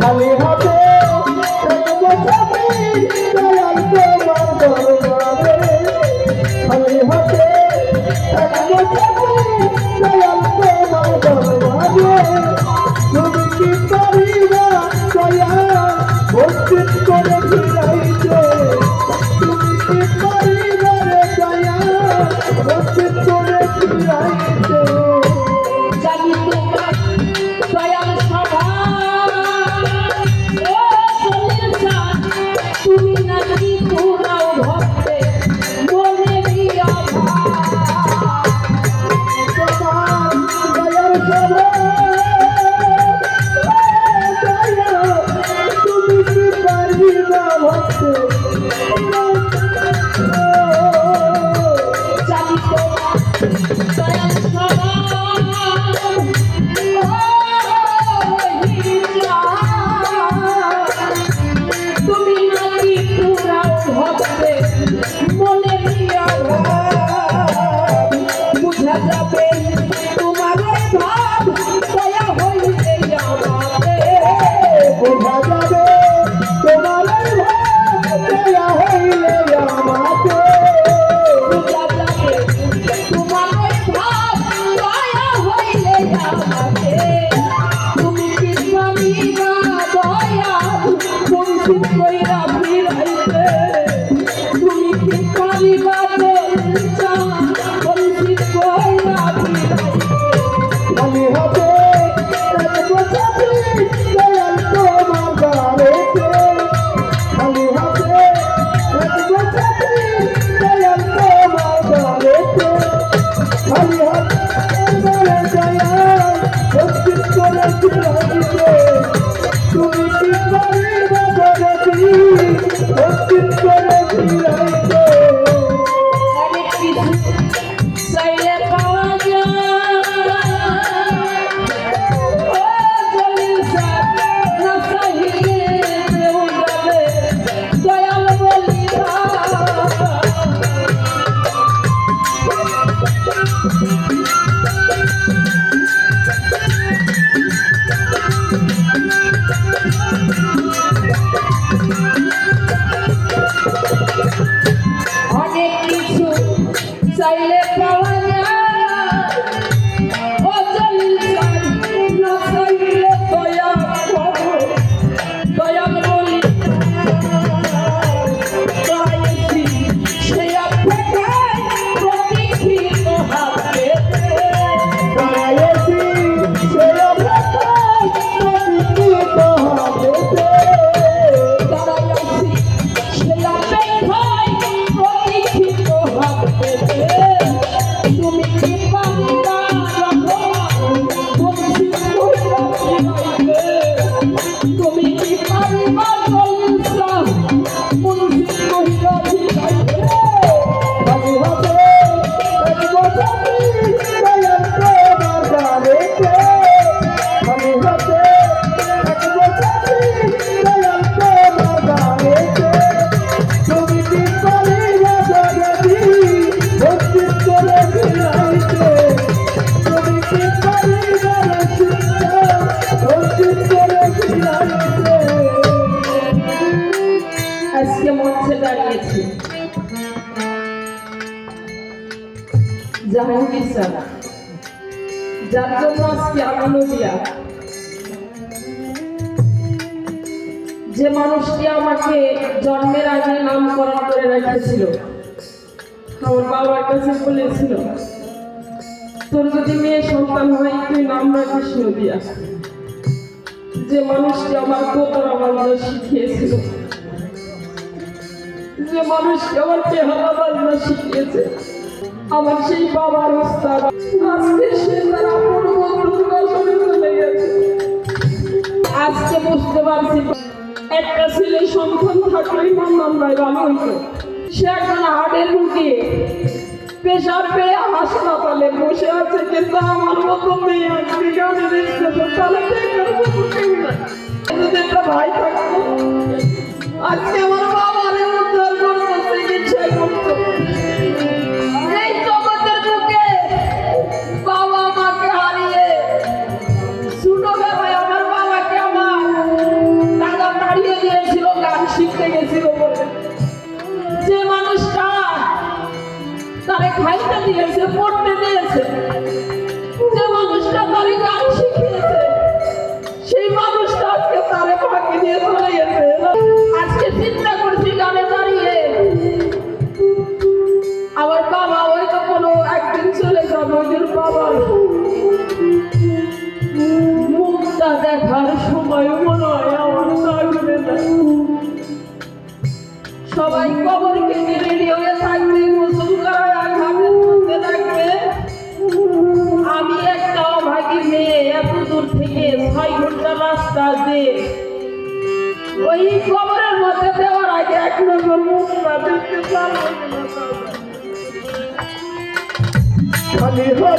Ali Hotel. Jahangir যার জন্য আজকে আনন্দিয়া যে মানুষটি আমাকে জন্মের আগে নামকরণ করে রেখেছিল, আমার বাবার কাছে বলেছিল, তোর যদি মেয়ে সন্তান হয়, তুই নাম রাখিস নদিয়া যে মানুষটি আমার কোতর আমার শিখিয়েছিল। যে মানুষকে আমার চেহারা বাজনা শিখিয়েছে। আমার সেই বাবার উস্তাদ আজকে সে তার আপন বন্ধুর চলে গেছে। আজকে বুঝতে পারছি, একটা ছেলে সন্তান থাকলেই মন্দান ভাই ভালো হইতো। সে এখন হার্টের রুগী পেশার পেয়ে হাসপাতালে বসে আছে, কিন্তু আমার মতো মেয়ে আজকে না। যদি একটা ভাই থাকতো তারে খাইতে দিয়েছে, পড়তে দিয়েছে। যে মানুষটা তারে গান শিখিয়েছে, সেই মানুষটা আজকে তারে ফাঁকি দিয়ে চলে গেছে। আজকে চিন্তা করছি গানে দাঁড়িয়ে। আমার বাবা হয়তো কোনো একদিন চলে যাবে ওদের বাবার মুখটা দেখার সময় মনে হয় আমার সবাই কবর জানি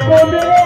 Come on,